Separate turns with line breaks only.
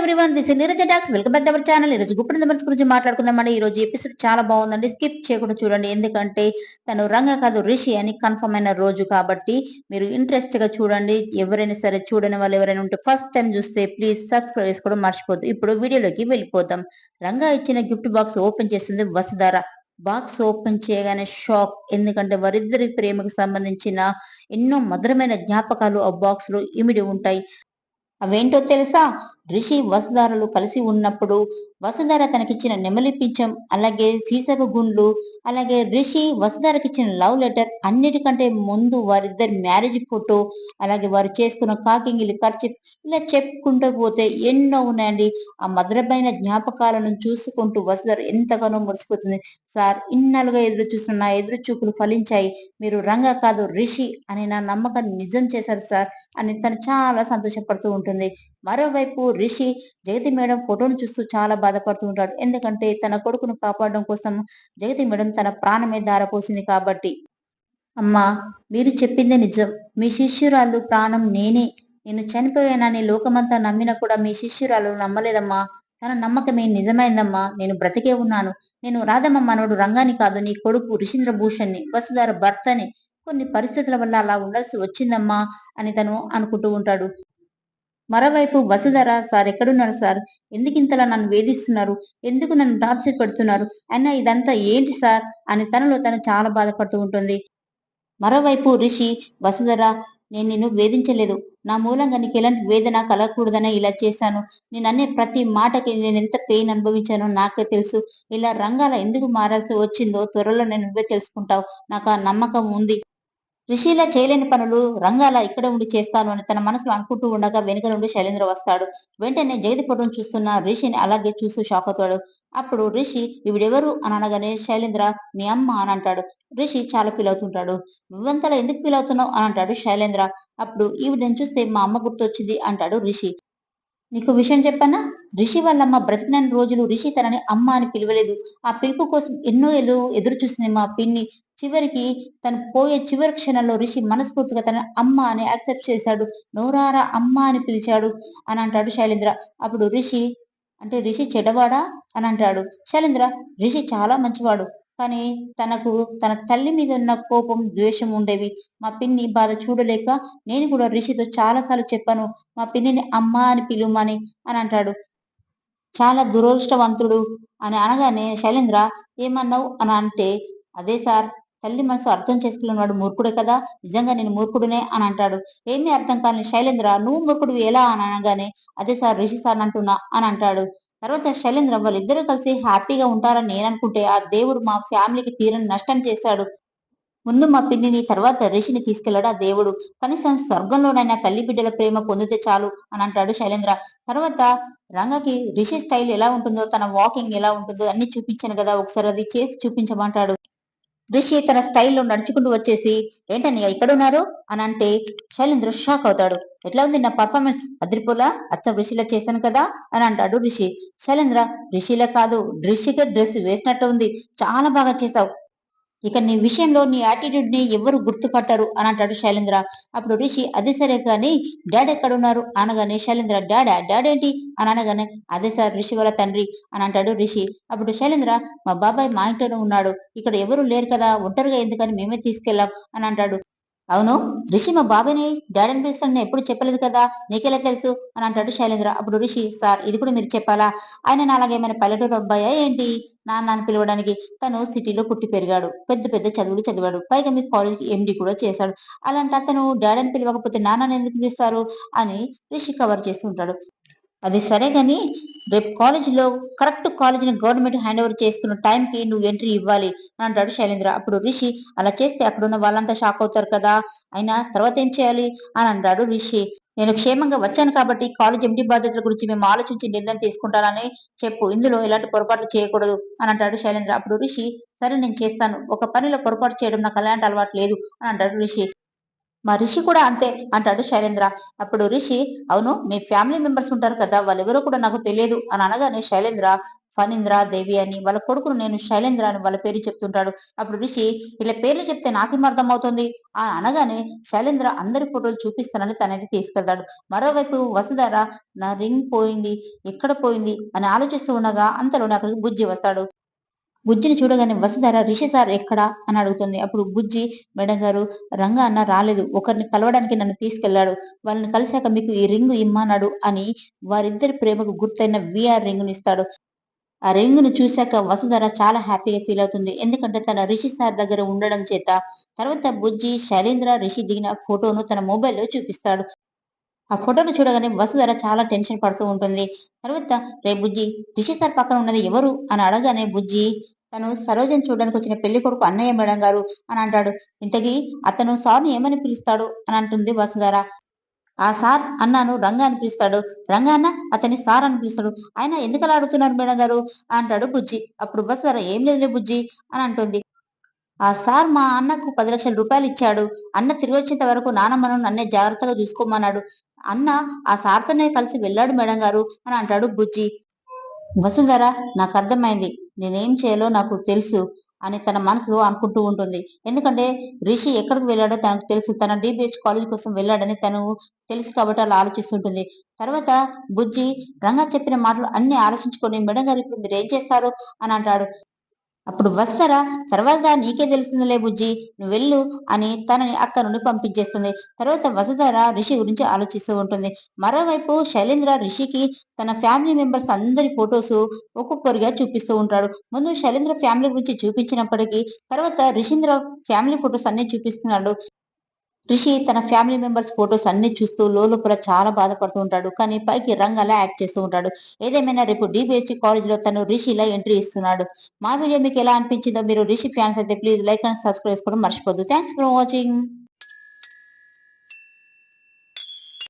Everyone this Neeraja talks welcome back our channel ఈరోజు గుప్పటి numbers గురించి మాట్లాడుకుందామండి. ఈ రోజు ఎపిసోడ్ చాలా బాగుందండి. స్కిప్ చేయకుండా చూడండి. ఎందుకంటే తను రంగ కాదు రిషి అని కన్ఫర్మ్ అయిన రోజు కాబట్టి మీరు ఇంట్రెస్ట్గా చూడండి. ఎవరైనా సరే చూడని వాళ్ళు ఎవరైనా ఉంటే ఫస్ట్ టైం చూస్తే ప్లీజ్ సబ్స్క్రైబ్ చేసుకోవడం మర్చిపోద్దు. ఇప్పుడు వీడియోలోకి వెళ్ళిపోతాం రంగా ఇచ్చిన గిఫ్ట్ బాక్స్ ఓపెన్ చేస్తుంది వసుధార. బాక్స్ ఓపెన్ చేయగానే షాక్ ఎందుకంటే వారిద్దరి ప్రేమకు సంబంధించిన ఎన్నో మధురమైన జ్ఞాపకాలు ఆ బాక్స్లో ఇమిడి ఉంటాయి. అవేంటో తెలుసా? రిషి వసుధారలు కలిసి ఉన్నప్పుడు వసుధార తనకిచ్చిన నెమలి పిచ్చం అలాగే సీసపు గుండ్లు అలాగే రిషి వసుధారకిచ్చిన లవ్ లెటర్ అన్నిటికంటే ముందు వారిద్దరి మ్యారేజ్ ఫోటో అలాగే వారు చేసుకున్న కాకింగిలు ఖర్చు ఇలా చెప్పుకుంటూ పోతే ఎన్నో ఉన్నాయండి. ఆ మధురమైన జ్ఞాపకాలను చూసుకుంటూ వసుధార ఎంతగానో మురిసిపోతుంది. సార్ ఇన్నాళ్ళుగా ఎదురు చూస్తున్న నా ఎదురు చూపులు ఫలించాయి. మీరు రంగ కాదు రిషి అని నా నమ్మకాన్ని నిజం చేశారు సార్ అని తను చాలా సంతోషపడుతూ ఉంటుంది. మరోవైపు రిషి జగతి మేడం ఫోటోను చూస్తూ చాలా బాధపడుతూ ఉంటాడు. ఎందుకంటే తన కొడుకును కాపాడడం కోసం జగతి మేడం తన ప్రాణమే దారపోసింది కాబట్టి. అమ్మా మీరు చెప్పింది నిజం. మీ శిష్యురాలు ప్రాణం నేనే. నేను చనిపోయానని లోకమంతా నమ్మినా కూడా మీ శిష్యురాలు నమ్మలేదమ్మా. తన నమ్మకమే నిజమైందమ్మా. నేను బ్రతికే ఉన్నాను. నేను రాధమ్మ మనోడు రంగాని కాదు. నీ కొడుకు రిషీంద్ర భూషణ్ని వసుధార భర్తని. కొన్ని పరిస్థితుల వల్ల అలా ఉండాల్సి వచ్చిందమ్మా అని తను అనుకుంటూ ఉంటాడు. మరోవైపు వసుధర సార్ ఎక్కడున్నారు సార్? ఎందుకు ఇంతలా నన్ను వేధిస్తున్నారు? ఎందుకు నన్ను టార్చర్ పెడుతున్నారు? అయినా ఇదంతా ఏంటి సార్? అని తనలో తను చాలా బాధపడుతూ ఉంటుంది. మరోవైపు రిషి వసుధర నేను నిన్ను వేధించలేదు. నా మూలంగా నీకు ఎలాంటి వేదన కలగకూడదనే ఇలా చేశాను. నేను అనే ప్రతి మాటకి నేను ఎంత పెయిన్ అనుభవించానో నాకే తెలుసు. ఇలా రంగాల ఎందుకు మారాల్సి వచ్చిందో త్వరలో నేను నువ్వే తెలుసుకుంటావు. నాకు ఆ నమ్మకం ఉంది. రిషిలా చేయలేని పనులు రంగాల ఇక్కడ ఉండి చేస్తాను అని తన మనసులో అనుకుంటూ ఉండగా వెనుక నుండి శైలేంద్ర వస్తాడు. వెంటనే జగతి ఫోటోను చూస్తున్న రిషిని అలాగే చూస్తూ షాక్ అవుతాడు. అప్పుడు రిషి ఇవిడెవరు? అని అనగానే శైలేంద్ర మీ అమ్మ అని అంటాడు. రిషి చాలా ఫీల్ అవుతుంటాడు. నువ్వెంతలా ఎందుకు ఫీల్ అవుతున్నావు? అని అంటాడు శైలేంద్ర. అప్పుడు ఈవిడని చూస్తే మా అమ్మ గుర్తొచ్చింది అంటాడు రిషి నీకు విషయం చెప్పనా? రిషి వాళ్ళమ్మ బ్రతికిన రోజులు రిషి తనని అమ్మ అని పిలవలేదు. ఆ పిలుపు కోసం ఎన్నో ఏళ్ళు ఎదురు చూసింది మా పిన్ని. చివరికి తను పోయే చివరి క్షణంలో రిషి మనస్ఫూర్తిగా తన అమ్మ అని యాక్సెప్ట్ చేశాడు. నోరారా అమ్మ అని పిలిచాడు అని అంటాడు శైలేంద్ర. అప్పుడు రిషి అంటే రిషి చెడవాడా అని అంటాడు. శైలేంద్ర రిషి చాలా మంచివాడు కానీ తనకు తన తల్లి మీద ఉన్న కోపం ద్వేషం ఉండేవి. మా పిన్ని బాధ చూడలేక నేను కూడా రిషితో చాలాసార్లు చెప్పాను మా పిన్నిని అమ్మ అని పిలుమని అని అంటాడు. చాలా దురదృష్టవంతుడు అని అనగానే శైలేంద్ర ఏమన్నావు? అని అంటే అదే సార్ తల్లి మనసు అర్థం చేసుకున్నవాడు మూర్ఖుడే కదా? నిజంగా నేను మూర్ఖుడునే అని అంటాడు. ఏమీ అర్థం కాని శైలేంద్ర నువ్వు మూర్ఖుడు ఎలా అని అనగానే అదే సార్ రిషి సార్ అంటున్నా అని అంటాడు. తర్వాత శైలేంద్ర వాళ్ళిద్దరూ కలిసి హ్యాపీగా ఉంటారని నేను అనుకుంటే ఆ దేవుడు మా ఫ్యామిలీకి తీరని నష్టం చేశాడు. ముందు మా పిన్నిని తర్వాత రిషిని తీసుకెళ్ళాడు ఆ దేవుడు. కనీసం స్వర్గంలోనైనా తల్లి బిడ్డల ప్రేమ పొందితే చాలు అని అంటాడు శైలేంద్ర. తర్వాత రంగకి రిషి స్టైల్ ఎలా ఉంటుందో తన వాకింగ్ ఎలా ఉంటుందో అన్ని చూపించాను కదా ఒకసారి అది చేసి చూపించమంటాడు. రిషి తన స్టైల్లో నడుచుకుంటూ వచ్చేసి ఏంటని ఇక్కడ ఉన్నారు అని అంటే శైలేంద్ర షాక్ అవుతాడు. ఎట్లా ఉంది నా పర్ఫార్మెన్స్ అదిరిపోలా? అచ్చ రిషిలా చేశాను కదా? అని అంటాడు రిషి శైలేంద్ర రిషిలా కాదు రిషికే డ్రెస్ వేసినట్టు ఉంది. చాలా బాగా చేశావు. ఇక నీ విషయంలో నీ యాటిట్యూడ్ని ఎవరు గుర్తుపట్టరు అని అంటాడు శైలేంద్ర. అప్పుడు రిషి అది సరే కానీ డాడ్ ఎక్కడున్నారు? అనగానే శైలేంద్ర డాడా డాడ్ ఏంటి అని అనగానే అదే సార్ రిషి వాళ్ళ తండ్రి అని అంటాడు రిషి. అప్పుడు శైలేంద్ర మా బాబాయ్ మా ఇంట్లోనే ఉన్నాడు. ఇక్కడ ఎవరు లేరు కదా ఒంటరిగా ఎందుకని మేమే తీసుకెళ్ళాం అని అంటాడు. అవును? రిషి మా బాబాయ్ని డాడీని పిలుస్తాను ఎప్పుడు చెప్పలేదు కదా? నీకెలా తెలుసు? అని అంటాడు శైలేంద్ర. అప్పుడు రిషి సార్ ఇది కూడా మీరు చెప్పాలా? ఆయన నాలాగేమైనా పల్లెటూరు అబ్బాయా ఏంటి? నాన్న అని పిలవడానికి తను సిటీలో పుట్టి పెరిగాడు. పెద్ద పెద్ద చదువులు చదివాడు. పైగా మీ కాలేజీకి ఎండి కూడా చేశాడు. అలాంటి అతను డాడీని పిలవకపోతే నాన్నని ఎందుకు పిలుస్తారు? అని రిషి కవర్ చేస్తుంటాడు అది సరే గాని రేపు కాలేజీలో కరెక్ట్ కాలేజీని గవర్నమెంట్ హ్యాండ్ ఓవర్ చేసుకున్న టైంకి నువ్వు ఎంట్రీ ఇవ్వాలి అని అంటాడు శైలేంద్ర. అప్పుడు రిషి అలా చేస్తే అక్కడున్న వాళ్ళంతా షాక్ అవుతారు కదా అయినా తర్వాత ఏం చేయాలి? అని అంటాడు రిషి. నేను క్షేమంగా వచ్చాను కాబట్టి కాలేజ్ ఎండి బాధ్యతల గురించి మేము ఆలోచించి నిర్ణయం తీసుకుంటానని చెప్పు. ఇందులో ఎలాంటి పొరపాట్లు చేయకూడదు అని అంటాడు శైలేంద్ర. అప్పుడు రిషి సరే నేను చేస్తాను. ఒక పనిలో పొరపాటు చేయడం నాకు అలాంటి అలవాటు లేదు అని అంటాడు రిషి. మా రిషి కూడా అంతే అంటాడు శైలేంద్ర. అప్పుడు రిషి అవును మీ ఫ్యామిలీ మెంబర్స్ ఉంటారు కదా వాళ్ళెవరో కూడా నాకు తెలియదు అని అనగానే శైలేంద్ర ఫణీంద్ర దేవి అని వాళ్ళ కొడుకును నేను శైలేంద్ర అని వాళ్ళ పేరు చెప్తుంటాడు. అప్పుడు రిషి ఇలా పేర్లు చెప్తే నాకేం అర్థం అవుతుంది ఆ అనగానే శైలేంద్ర అందరి ఫోటోలు చూపిస్తానని తనది తీసుకెళ్తాడు. మరోవైపు వసుధర నా రింగ్ పోయింది ఎక్కడ పోయింది అని ఆలోచిస్తూ ఉండగా అంతలోనే అక్కడికి బుజ్జి వస్తాడు. బుజ్జిని చూడగానే వసుధర రిషి సార్ ఎక్కడా? అని అడుగుతుంది. అప్పుడు బుజ్జి మేడం గారు రంగా అన్న రాలేదు. ఒకరిని కలవడానికి నన్ను తీసుకెళ్ళాడు వాళ్ళని కలిశాక మీకు ఈ రింగ్ ఇమ్మన్నాడు అని వారిద్దరి ప్రేమకు గుర్తైన విఆర్ రింగును ఇస్తాడు. ఆ రింగును చూశాక వసుధర చాలా హ్యాపీగా ఫీల్ అవుతుంది. ఎందుకంటే తన రిషి సార్ దగ్గర ఉండడం చేత తర్వాత బుజ్జి శైలేంద్ర రిషి దిగిన ఫోటోను తన మొబైల్లో చూపిస్తాడు. ఆ ఫోటోను చూడగానే వసుధర చాలా టెన్షన్ పడుతూ ఉంటుంది. తర్వాత రే బుజ్జి రిషి సార్ పక్కన ఉన్నది ఎవరు? అని అడగానే బుజ్జి తను సరోజని చూడడానికి వచ్చిన పెళ్ళి కొడుకు అన్నయ్య మేడం గారు అని అంటాడు. ఇంతకీ అతను సార్ని ఏమని పిలుస్తాడు? అని అంటుంది వసుధర ఆ సార్ అన్నాను రంగా అని పిలుస్తాడు. రంగా అన్న అతని సార్ అని పిలుస్తాడు. ఆయన ఎందుకలా అడుగుతున్నారు మేడం గారు? అంటాడు బుజ్జి. అప్పుడు వసుధర ఏం లేదులే బుజ్జి అని అంటుంది. ఆ సార్ మా అన్నకు పది లక్షల రూపాయలు ఇచ్చాడు. అన్న తిరిగి వచ్చేంత వరకు నానమ్మను నన్నే జాగ్రత్తగా చూసుకోమన్నాడు. అన్న ఆ సార్తోనే కలిసి వెళ్ళాడు మేడం గారు అని అంటాడు బుజ్జి. వసుంధర నాకు అర్థమైంది. నేనేం చేయాలో నాకు తెలుసు అని తన మనసులో అనుకుంటూ ఉంటుంది. ఎందుకంటే రిషి ఎక్కడికి వెళ్ళాడో తనకు తెలుసు. తన డిబిహెచ్ కాలేజ్ కోసం వెళ్ళాడని తను తెలుసు కాబట్టి అలా ఆలోచిస్తుంటుంది. తర్వాత బుజ్జి రంగా చెప్పిన మాటలు అన్ని ఆలోచించుకొని మేడం గారు ఇప్పుడు మీరు ఏం చేస్తారు? అని అంటాడు. అప్పుడు వస్తారా? తర్వాత నీకే తెలిసిందిలే బుజ్జి. నువ్వు వెళ్ళు అని తనని అక్క నుండి పంపించేస్తుంది. తర్వాత వసుధర రిషి గురించి ఆలోచిస్తూ ఉంటుంది. మరోవైపు శైలేంద్ర రిషికి తన ఫ్యామిలీ మెంబర్స్ అందరి ఫొటోస్ ఒక్కొక్కరిగా చూపిస్తూ ఉంటాడు. ముందు శైలేంద్ర ఫ్యామిలీ గురించి చూపించినప్పటికీ తర్వాత రిషీంద్ర ఫ్యామిలీ ఫొటోస్ అన్ని చూపిస్తున్నాడు. రిషి తన ఫ్యామిలీ మెంబర్స్ ఫొటోస్ అన్ని చూస్తూ లోపల చాలా బాధపడుతూ ఉంటాడు. కానీ పైకి రంగ్ అలా యాక్ట్ చేస్తూ ఉంటాడు. ఏదేమైనా రేపు డిబిఎస్టీ కాలేజ్లో తను రిషిలా ఎంట్రీ ఇస్తున్నాడు. మా వీడియో మీకు ఎలా అనిపించిందో మీరు రిషి ఫ్యాన్స్ అయితే ప్లీజ్ లైక్ అండ్ సబ్స్క్రైబ్ చేసుకోవడం మర్చిపోద్దు థ్యాంక్స్ ఫర్ వాచింగ్